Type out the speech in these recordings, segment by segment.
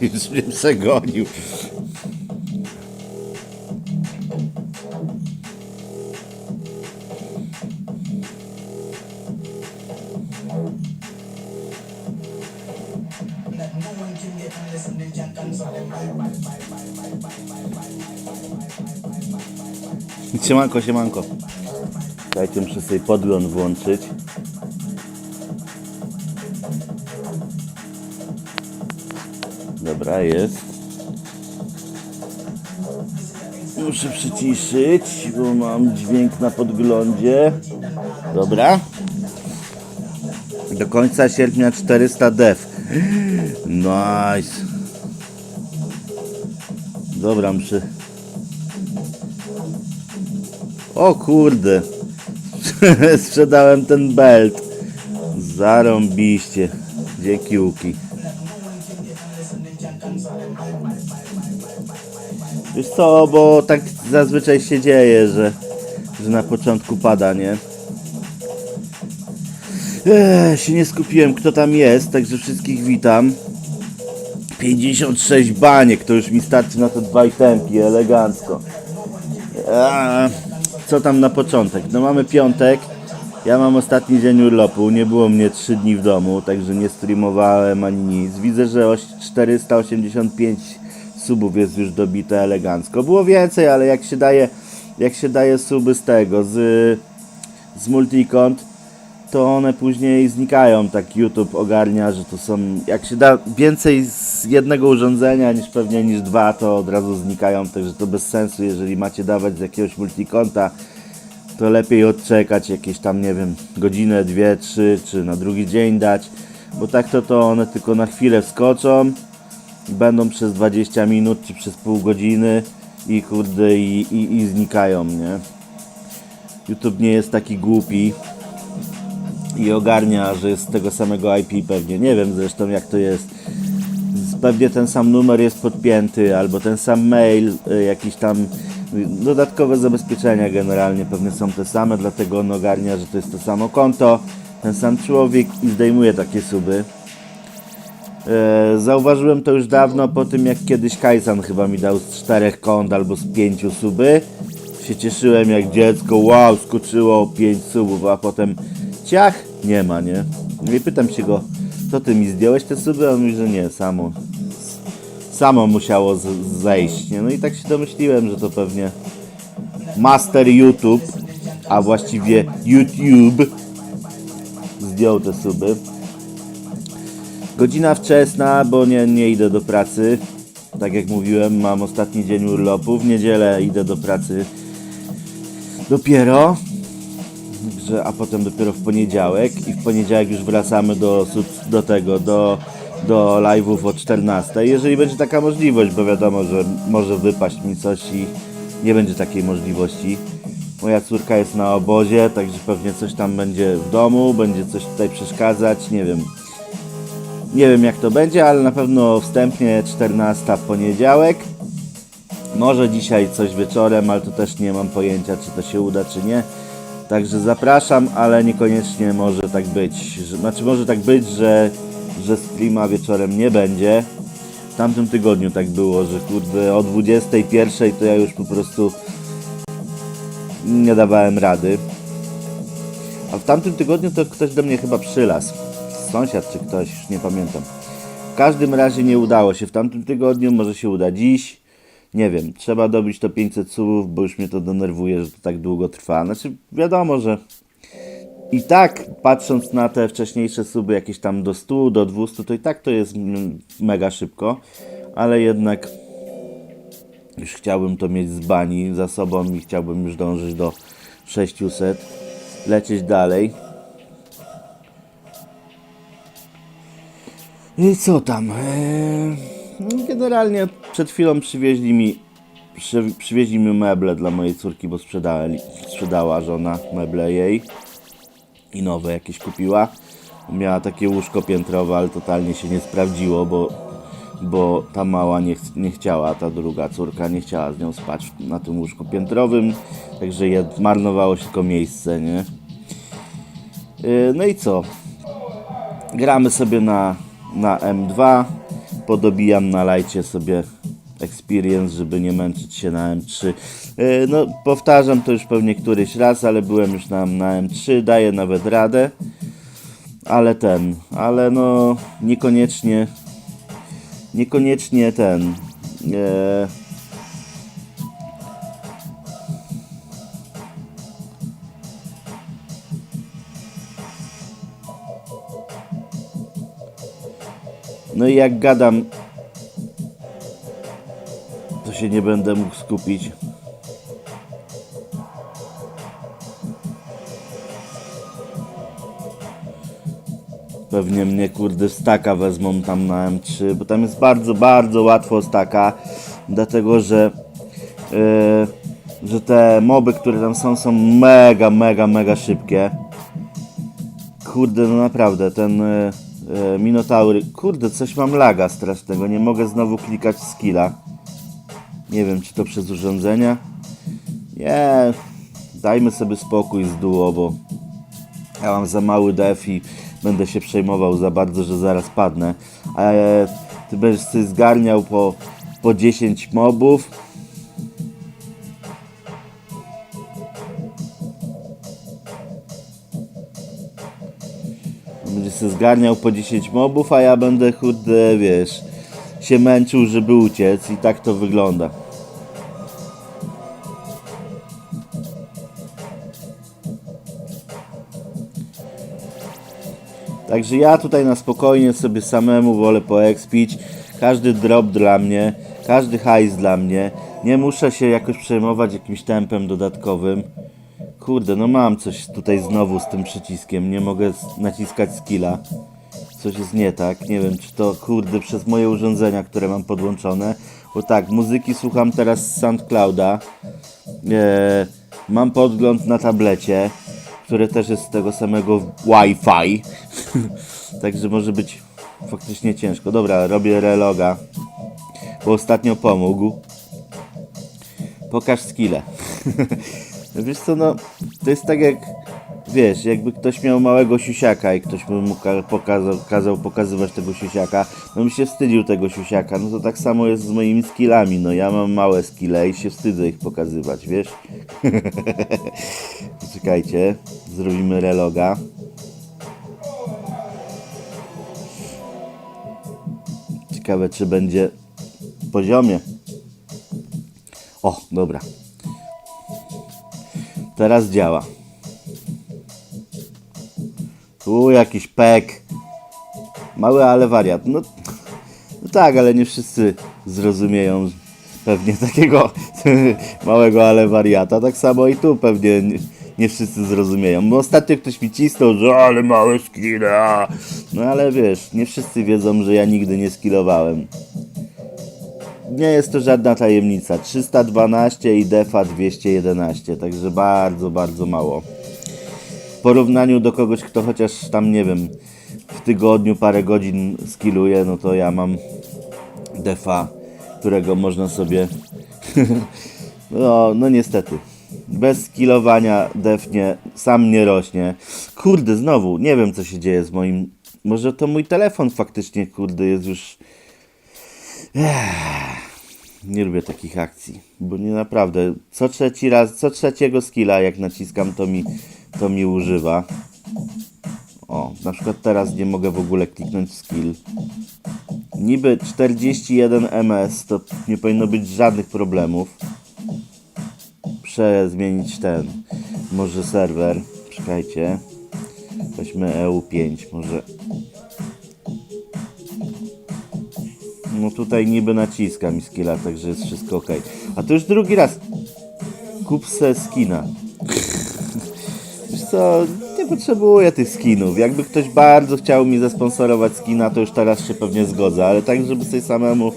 Już mnie przegonił. Siemanko, siemanko. Dajcie muszę sobie podgląd włączyć. Dobra, jest. Muszę przyciszyć, bo mam dźwięk na podglądzie. Dobra. Do końca sierpnia 400 def. Nice. Dobra, muszę... O kurde. Sprzedałem ten belt. Zarąbiście. Dzięki Łuki. Wiesz co, bo tak zazwyczaj się dzieje, że, że na początku pada, nie? Się nie skupiłem, kto tam jest, także wszystkich witam. 56 baniek, to już mi starczy na te dwa itemki, elegancko. Co tam na początek? No mamy piątek, ja mam ostatni dzień urlopu, nie było mnie 3 dni w domu, także nie streamowałem ani nic. Widzę, że oś- 485 subów jest już dobite elegancko. Było więcej, ale jak się daje, jak się daje suby z tego, z, z multikont, to one później znikają. Tak YouTube ogarnia, że to są. Jak się da więcej z jednego urządzenia niż pewnie niż dwa, to od razu znikają. Także to bez sensu, jeżeli macie dawać z jakiegoś multikonta, to lepiej odczekać jakieś tam, nie wiem, godzinę, dwie, trzy, czy na drugi dzień dać. Bo tak to, to one tylko na chwilę wskoczą, będą przez 20 minut czy przez pół godziny i kurde i, i, i znikają, nie? YouTube nie jest taki głupi i ogarnia, że jest z tego samego IP pewnie. Nie wiem zresztą jak to jest. Pewnie ten sam numer jest podpięty, albo ten sam mail, y, jakiś tam dodatkowe zabezpieczenia generalnie pewnie są te same, dlatego on ogarnia, że to jest to samo konto, ten sam człowiek i zdejmuje takie suby. E, Zauważyłem to już dawno po tym, jak kiedyś Kajsan chyba mi dał z czterech kont albo z pięciu suby. Się cieszyłem jak dziecko, wow, skoczyło pięć subów, a potem ciach, nie ma, nie? I pytam się go, co ty mi zdjąłeś te suby? On mówi, że nie, samo. Samo musiało zejść, nie? No i tak się domyśliłem, że to pewnie Master YouTube, a właściwie YouTube zdjął te suby. Godzina wczesna, bo nie, nie idę do pracy. Tak jak mówiłem, mam ostatni dzień urlopu. W niedzielę idę do pracy dopiero. A potem dopiero w poniedziałek. I w poniedziałek już wracamy do, do tego, do, do live'ów o 14. Jeżeli będzie taka możliwość, bo wiadomo, że może wypaść mi coś i nie będzie takiej możliwości. Moja córka jest na obozie, także pewnie coś tam będzie w domu, będzie coś tutaj przeszkadzać, nie wiem. Nie wiem jak to będzie, ale na pewno wstępnie 14 w poniedziałek. Może dzisiaj coś wieczorem, ale to też nie mam pojęcia, czy to się uda, czy nie. Także zapraszam, ale niekoniecznie może tak być. Znaczy może tak być, że, że streama wieczorem nie będzie. W tamtym tygodniu tak było, że kurde o 21 to ja już po prostu nie dawałem rady. A w tamtym tygodniu to ktoś do mnie chyba przylazł. Sąsiad czy ktoś, nie pamiętam. W każdym razie nie udało się w tamtym tygodniu, może się uda dziś. Nie wiem, trzeba dobić to 500 subów, bo już mnie to denerwuje, że to tak długo trwa. Znaczy, wiadomo, że i tak, patrząc na te wcześniejsze suby, jakieś tam do 100, do 200, to i tak to jest mega szybko, ale jednak już chciałbym to mieć z bani za sobą i chciałbym już dążyć do 600, lecieć dalej. I co tam? Eee, Generalnie przed chwilą przywieźli mi przy, przywieźli mi meble dla mojej córki, bo sprzedała, sprzedała żona meble jej i nowe jakieś kupiła. Miała takie łóżko piętrowe, ale totalnie się nie sprawdziło, bo, bo ta mała nie, ch- nie chciała, ta druga córka nie chciała z nią spać na tym łóżku piętrowym, także je marnowało się tylko miejsce, nie? Yy, No i co? Gramy sobie na, na M2. Podobijam na lajcie sobie experience, żeby nie męczyć się na M3. Yy, No, powtarzam to już pewnie któryś raz, ale byłem już na, na M3, daję nawet radę. Ale ten, ale no niekoniecznie, niekoniecznie ten. E, No i jak gadam, to się nie będę mógł skupić. Pewnie mnie kurde staka wezmą tam na M3, bo tam jest bardzo, bardzo łatwo staka, dlatego że, yy, że te moby, które tam są, są mega, mega, mega szybkie. Kurde, no naprawdę, ten y, y, Minotaury. Kurde, coś mam laga strasznego. Nie mogę znowu klikać skilla. Nie wiem, czy to przez urządzenia. Nie, dajmy sobie spokój z duo, bo ja mam za mały def i będę się przejmował za bardzo, że zaraz padnę. A e, ty będziesz sobie zgarniał po, po 10 mobów. Zgarniał po 10 mobów, a ja będę kurde, wiesz, się męczył, żeby uciec i tak to wygląda. Także ja tutaj na spokojnie sobie samemu wolę poekspić. Każdy drop dla mnie, każdy hajs dla mnie. Nie muszę się jakoś przejmować jakimś tempem dodatkowym. Kurde, no mam coś tutaj znowu z tym przyciskiem. Nie mogę naciskać skilla. Coś jest nie tak. Nie wiem, czy to kurde przez moje urządzenia, które mam podłączone. Bo tak, muzyki słucham teraz z SoundClouda. E, mam podgląd na tablecie, który też jest z tego samego Wi-Fi. Także może być faktycznie ciężko. Dobra, robię reloga, bo ostatnio pomógł. Pokaż skille. Wiesz co, no, to jest tak jak, wiesz, jakby ktoś miał małego siusiaka i ktoś by mu ka- pokazał, kazał pokazywać tego siusiaka, no mi się wstydził tego siusiaka, no to tak samo jest z moimi skillami, no ja mam małe skille i się wstydzę ich pokazywać, wiesz? Czekajcie, zrobimy reloga. Ciekawe, czy będzie poziomie. O, dobra. Teraz działa. Tu jakiś pek. Mały, ale wariat. No, no tak, ale nie wszyscy zrozumieją pewnie takiego małego, ale wariata. Tak samo i tu pewnie nie, nie wszyscy zrozumieją. Bo ostatnio ktoś mi cisnął, że ale małe skille. a. No ale wiesz, nie wszyscy wiedzą, że ja nigdy nie skillowałem. Nie jest to żadna tajemnica. 312 i defa 211, także bardzo, bardzo mało. W porównaniu do kogoś, kto chociaż tam, nie wiem, w tygodniu parę godzin skilluje, no to ja mam defa, którego można sobie... no, no niestety. Bez skillowania def nie, sam nie rośnie. Kurde, znowu, nie wiem co się dzieje z moim... Może to mój telefon faktycznie, kurde, jest już... Nie lubię takich akcji, bo nie naprawdę. Co trzeci raz, co trzeciego skilla jak naciskam, to mi, to mi używa. O, na przykład teraz nie mogę w ogóle kliknąć skill. Niby 41 ms, to nie powinno być żadnych problemów. Przezmienić ten, może serwer. Czekajcie. Weźmy EU5, może No tutaj niby naciska mi skilla, także jest wszystko ok. A to już drugi raz. Kup se skina. Wiesz co, nie potrzebuję tych skinów. Jakby ktoś bardzo chciał mi zasponsorować skina, to już teraz się pewnie zgodzę, ale tak, żeby sobie samemu,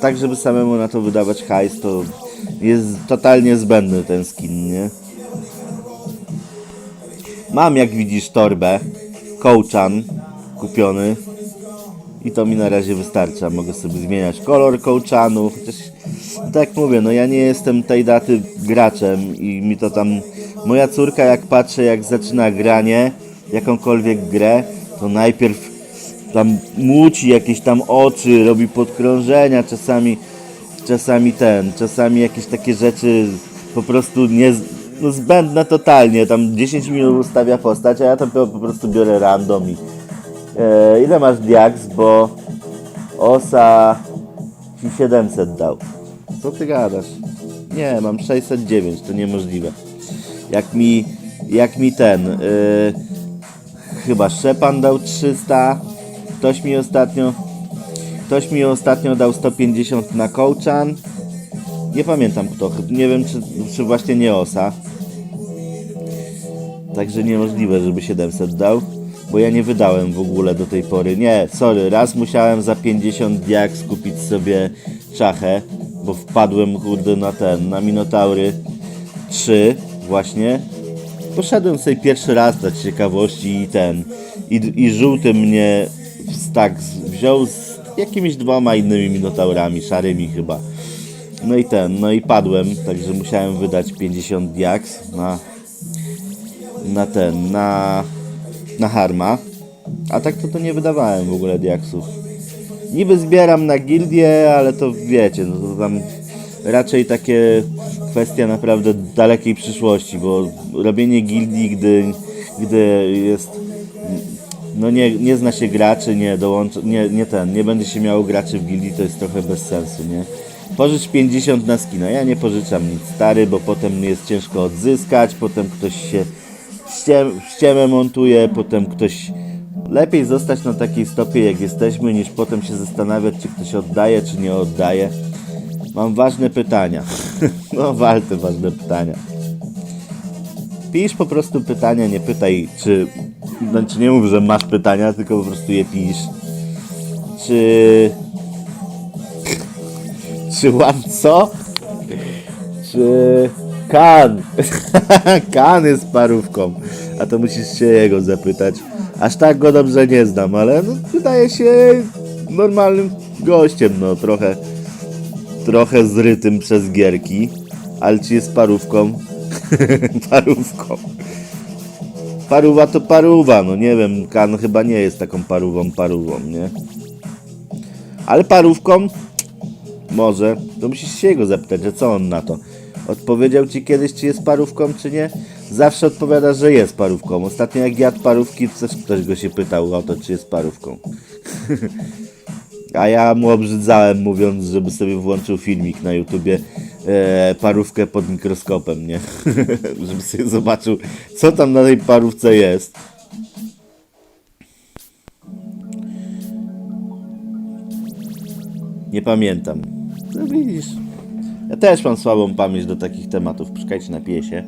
tak, żeby samemu na to wydawać hajs, to jest totalnie zbędny ten skin, nie? Mam, jak widzisz, torbę. Kołczan. kupiony. I to mi na razie wystarcza. Mogę sobie zmieniać kolor kołczanu. Chociaż tak mówię, no ja nie jestem tej daty graczem i mi to tam. Moja córka jak patrzę jak zaczyna granie, jakąkolwiek grę, to najpierw tam muci jakieś tam oczy, robi podkrążenia, czasami czasami ten, czasami jakieś takie rzeczy po prostu nie, no zbędne totalnie, tam 10 minut ustawia postać, a ja tam po prostu biorę random i e, ile masz diaks, bo osa ci 700 dał. Co ty gadasz? Nie, mam 609, to niemożliwe. Jak mi, jak mi ten, e, chyba Szepan dał 300, ktoś mi ostatnio Ktoś mi ostatnio dał 150 na kołczan. Nie pamiętam kto. Nie wiem czy, czy właśnie nie osa. Także niemożliwe, żeby 700 dał. Bo ja nie wydałem w ogóle do tej pory. Nie, sorry, raz musiałem za 50 diak skupić sobie czachę, bo wpadłem kurde na ten, na Minotaury 3 właśnie. Poszedłem sobie pierwszy raz dla ciekawości i ten. I, i żółty mnie tak wziął z jakimiś dwoma innymi minotaurami, szarymi chyba. No i ten, no i padłem, także musiałem wydać 50 diaks na, na ten, na, na harma. A tak to to nie wydawałem w ogóle diaksów. Niby zbieram na gildię, ale to wiecie, no to tam raczej takie kwestia naprawdę dalekiej przyszłości, bo robienie gildii, gdy, gdy jest no nie, nie zna się graczy, nie dołącza, nie, nie ten, nie będzie się miało graczy w gildii, to jest trochę bez sensu, nie? Pożycz 50 na skina, ja nie pożyczam nic stary, bo potem jest ciężko odzyskać, potem ktoś się ściem, ściemę montuje, potem ktoś... Lepiej zostać na takiej stopie jak jesteśmy, niż potem się zastanawiać, czy ktoś oddaje, czy nie oddaje. Mam ważne pytania. no walte ważne pytania. Pisz po prostu pytania, nie pytaj, czy. Znaczy nie mów, że masz pytania, tylko po prostu je pisz. Czy. Czy łam co? Czy. Kan! kan jest parówką. A to musisz się jego zapytać. Aż tak go dobrze nie znam, ale no, wydaje się normalnym gościem, no trochę. Trochę zrytym przez gierki. Ale czy jest parówką? parówką. Paruwa to paruwa, no nie wiem, Kan chyba nie jest taką parówą parówą, nie? Ale parówką? Może. To musisz się jego zapytać, że co on na to. Odpowiedział ci kiedyś, czy jest parówką, czy nie? Zawsze odpowiada, że jest parówką. Ostatnio jak jadł parówki, też ktoś go się pytał o to, czy jest parówką. A ja mu obrzydzałem, mówiąc, żeby sobie włączył filmik na YouTubie e, parówkę pod mikroskopem, nie? żeby sobie zobaczył, co tam na tej parówce jest. Nie pamiętam. No widzisz. Ja też mam słabą pamięć do takich tematów. Poczekajcie, napiję się.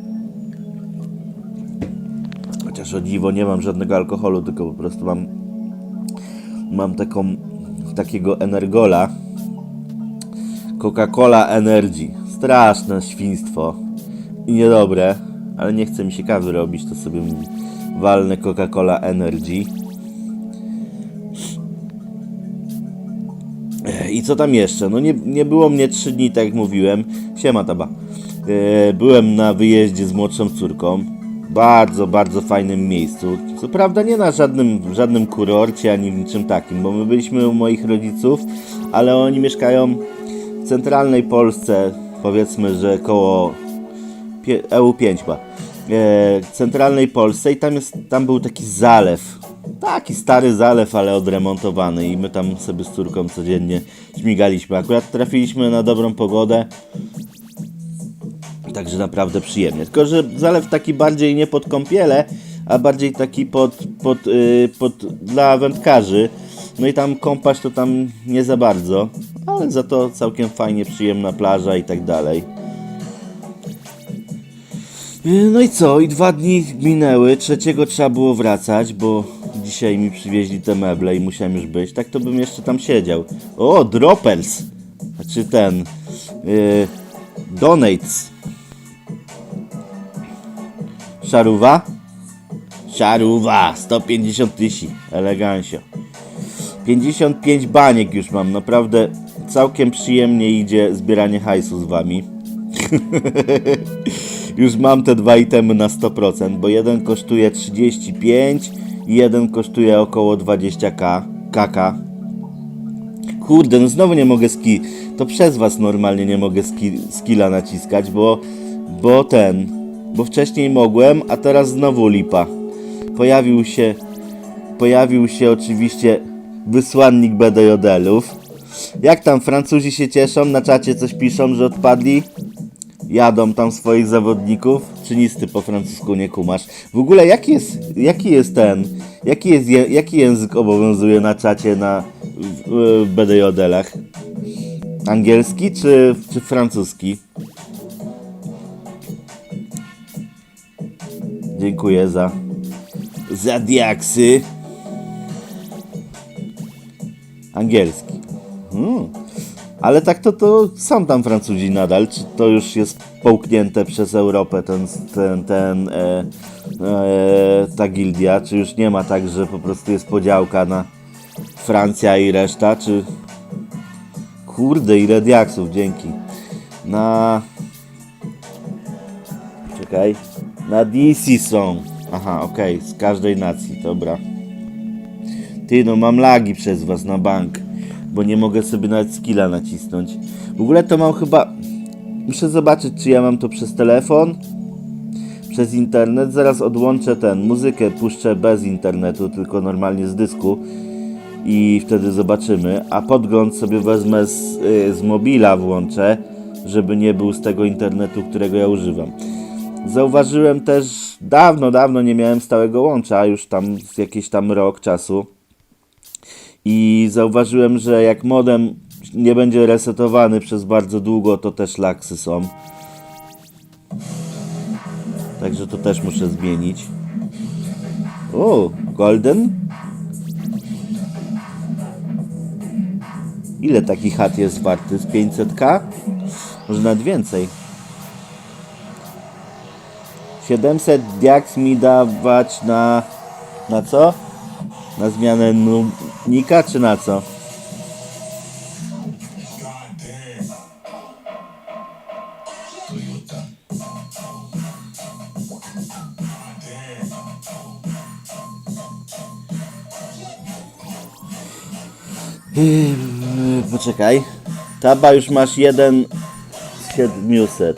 Chociaż o dziwo nie mam żadnego alkoholu, tylko po prostu mam mam taką takiego energola Coca-Cola Energy straszne świństwo i niedobre ale nie chce mi się kawy robić to sobie walnę Coca-Cola Energy co tam jeszcze? No nie, nie było mnie 3 dni, tak jak mówiłem. Siema taba. E, byłem na wyjeździe z młodszą córką. Bardzo, bardzo fajnym miejscu. Co prawda nie na żadnym, żadnym kurorcie ani niczym takim, bo my byliśmy u moich rodziców, ale oni mieszkają w centralnej Polsce, powiedzmy, że koło pie- EU5 chyba. E, centralnej Polsce i tam, jest, tam był taki zalew. Taki stary zalew, ale odremontowany i my tam sobie z córką codziennie śmigaliśmy. Akurat trafiliśmy na dobrą pogodę, Także naprawdę przyjemnie. Tylko, że zalew taki bardziej nie pod kąpiele, a bardziej taki pod, pod, yy, pod dla wędkarzy. No i tam kąpać to tam nie za bardzo, ale za to całkiem fajnie przyjemna plaża i tak dalej. Yy, No i co? I dwa dni minęły. Trzeciego trzeba było wracać, bo dzisiaj mi przywieźli te meble i musiałem już być. Tak to bym jeszcze tam siedział. O, Droppels! Znaczy ten. Yy, donates. Szaruwa? Szaruwa, 150 tysięcy, elegancio. 55 baniek już mam, naprawdę całkiem przyjemnie idzie zbieranie hajsu z wami. już mam te dwa itemy na 100%, bo jeden kosztuje 35 i jeden kosztuje około 20k, kk. Kurde, no znowu nie mogę ski. To przez was normalnie nie mogę ski, skilla naciskać, bo, bo ten, bo wcześniej mogłem, a teraz znowu lipa. Pojawił się, pojawił się oczywiście wysłannik BDJL-ów. Jak tam Francuzi się cieszą? Na czacie coś piszą, że odpadli? Jadą tam swoich zawodników? Czy nic ty po francusku nie kumasz? W ogóle jaki jest, jaki jest ten, jaki, jest, je- jaki język obowiązuje na czacie na w, BDJL-ach? Angielski czy, czy francuski? Dziękuję za za diaksy. Angielski. Hmm. Ale tak to, to są tam Francuzi nadal. Czy to już jest połknięte przez Europę ten, ten, ten e, e, ta gildia? Czy już nie ma tak, że po prostu jest podziałka na Francja i reszta? Czy kurde ile diaksów, dzięki. Na czekaj. Na DC są. Aha, okej, z każdej nacji, dobra. Ty, no mam lagi przez was na bank, bo nie mogę sobie nawet skilla nacisnąć. W ogóle to mam chyba... Muszę zobaczyć, czy ja mam to przez telefon, przez internet. Zaraz odłączę ten, muzykę puszczę bez internetu, tylko normalnie z dysku i wtedy zobaczymy. A podgląd sobie wezmę z, y, z mobila włączę, żeby nie był z tego internetu, którego ja używam. Zauważyłem też, dawno, dawno nie miałem stałego łącza, już tam jakiś tam rok czasu. I zauważyłem, że jak modem nie będzie resetowany przez bardzo długo, to też laksy są. Także to też muszę zmienić. O, golden? Ile taki chat jest warty? Z 500k? Może nawet więcej. 700 diaks mi dawać na... Na co? Na zmianę nu- nika czy na co? Poczekaj. Taba już masz jeden z 700.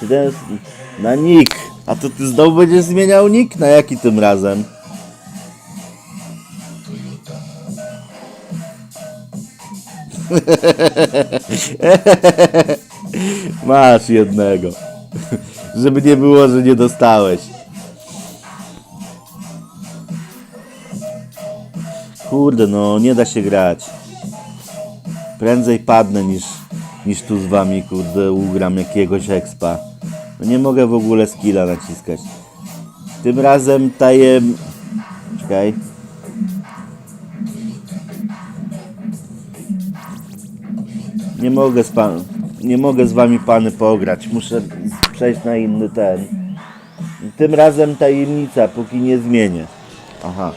Siedem- Na nick. A to ty znowu będziesz zmieniał nick? Na jaki tym razem? Masz jednego. Żeby nie było, że nie dostałeś. Kurde, no nie da się grać. Prędzej padnę niż, niż tu z wami, kurde, ugram jakiegoś expa. No nie mogę w ogóle skilla naciskać. Tym razem tajem... Czekaj. Nie mogę z pan... Nie mogę z wami pany pograć. Muszę przejść na inny ten. Tym razem tajemnica, póki nie zmienię. Aha.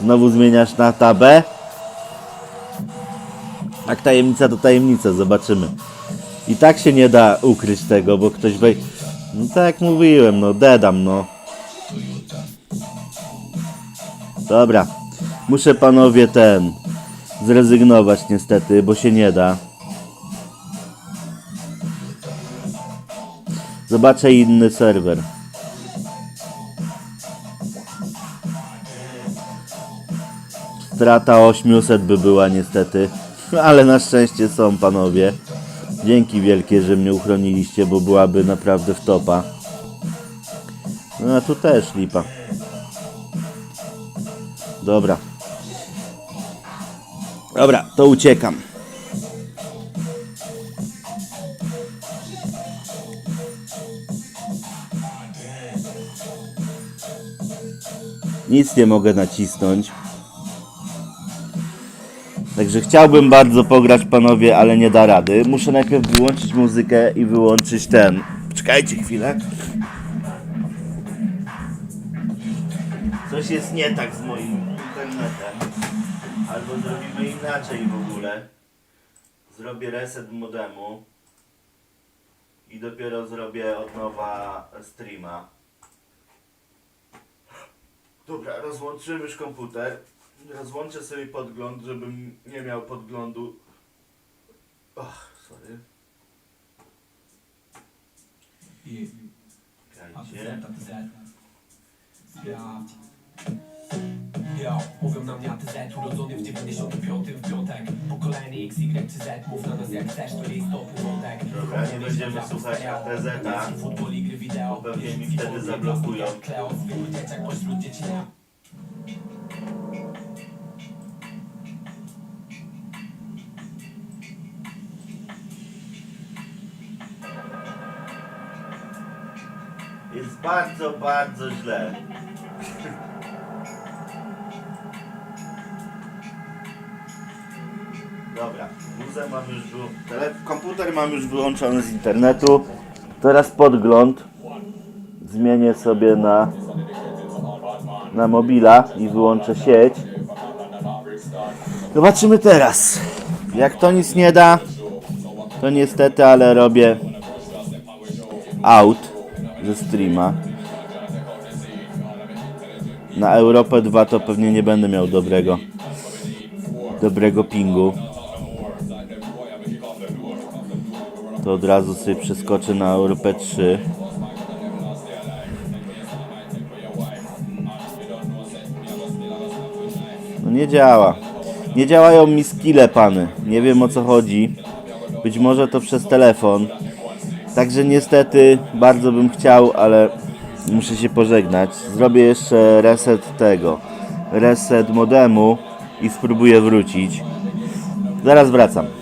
Znowu zmieniasz na tabę? Jak tajemnica to tajemnica, zobaczymy. I tak się nie da ukryć tego, bo ktoś wej... No tak jak mówiłem, no dedam, no. Dobra. Muszę panowie ten... Zrezygnować niestety, bo się nie da. Zobaczę inny serwer. Strata 800 by była niestety, ale na szczęście są panowie. Dzięki wielkie, że mnie uchroniliście, bo byłaby naprawdę w topa. No a tu też lipa. Dobra. Dobra, to uciekam. Nic nie mogę nacisnąć. Także chciałbym bardzo pograć panowie, ale nie da rady. Muszę najpierw wyłączyć muzykę i wyłączyć ten. Czekajcie chwilę. coś jest nie tak z moim internetem. Albo zrobimy inaczej w ogóle. Zrobię reset modemu. I dopiero zrobię od nowa streama. Dobra, rozłączyłem już komputer. Rozłączę sobie podgląd, żebym nie miał podglądu. Och, sorry. I Czekajcie. ATZ. Ja, mówią na mnie ATZ, urodzony w 95 w piątek Pokolenie X, Y czy Z, mów na nas jak chcesz, to nie istotny wątek Dobra, nie będziemy słuchać ATZ-a. Futbol i gry wideo Bo pewnie mi wtedy zablokują. Kleo, zwykły dzieciak pośród dzieci Jest bardzo, bardzo źle. Muzę mam już komputer mam już wyłączony z internetu. Teraz podgląd. Zmienię sobie na na mobila i wyłączę sieć. Zobaczymy teraz. Jak to nic nie da, to niestety, ale robię out ze streama. Na Europę 2 to pewnie nie będę miał dobrego dobrego pingu. To od razu sobie przeskoczę na Europę 3. No nie działa. Nie działają mi skille pany. Nie wiem o co chodzi. Być może to przez telefon. Także niestety bardzo bym chciał, ale muszę się pożegnać. Zrobię jeszcze reset tego. Reset modemu i spróbuję wrócić. Zaraz wracam.